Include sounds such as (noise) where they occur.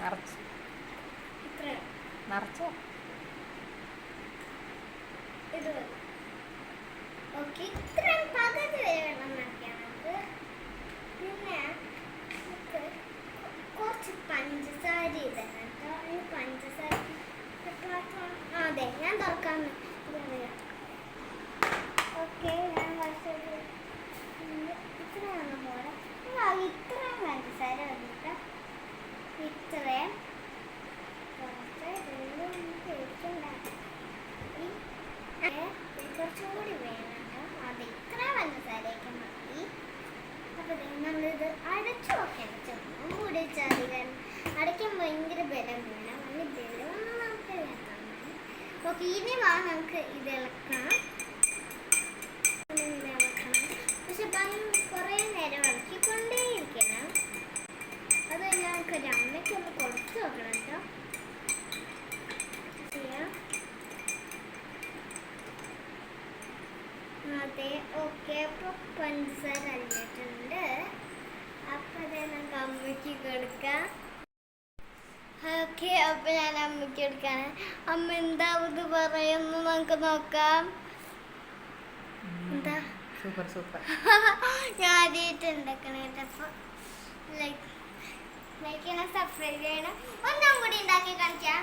നിറച്ച്. നിറച്ചോ. ഇത് ഓക്കെ. ഇത്രയും പകുതി വരെ വെള്ളം നിറയ്ക്കാം നമുക്ക് പിന്നെ കുറച്ച് പഞ്ചസാര ഇടണം കേട്ടോ. പഞ്ചസാര അതെ ഞാൻ തുറക്കാൻ ഓക്കെ ഞാൻ കുറച്ചൊരു ഇത്രയാണ് പോലെ ആ, ഇത്രയും പഞ്ചസാര വന്നിട്ട് ഇത്രയും കുറച്ച് ഇതൊന്നും പേടിക്കണ്ട ഈ ഏ, കുറച്ചും കൂടി വേണം കേട്ടോ അത് ഇത്ര പഞ്ചസാരയൊക്കെ മതി അപ്പോൾ നമ്മളിത് അടച്ചു വെക്കണം. കൂടെ കൂടി അടയ്ക്കാൻ ഭയങ്കര ബലം വേണം അതിന് ബലമൊന്നും നമുക്ക് വേണം ഓക്കെ ഇനി വാ നമുക്ക് ഇത് ഇളക്കാം. പക്ഷെ കുറേ നേരം ഇളക്കിക്കൊണ്ടേയിരിക്കണം അത് ഞങ്ങൾക്ക് ഒരു അമ്മയ്ക്ക് ഒന്ന് കുറച്ച് നോക്കണം കേട്ടോ. അതെ ഓക്കെ അപ്പോൾ പഞ്ചസാര അല്ലിട്ടുണ്ട് അത് അമ്മയ്ക്ക് കൊടുക്കാം. ഓക്കെ അപ്പോൾ ഞാൻ അമ്മയ്ക്ക് എടുക്കാന് അമ്മ എന്താ ഇത് പറയുന്നു നമുക്ക് നോക്കാം. എന്താ? Super super. (laughs) ഞാൻ ആദ്യമായിട്ട് ഉണ്ടാക്കണം അപ്പോൾ ലൈക്ക് ലൈക്ക് ചെയ്യണം സബ്സ്ക്രൈബ് ചെയ്യണം. ഒന്നും കൂടി ഉണ്ടാക്കി കാണിക്കാം.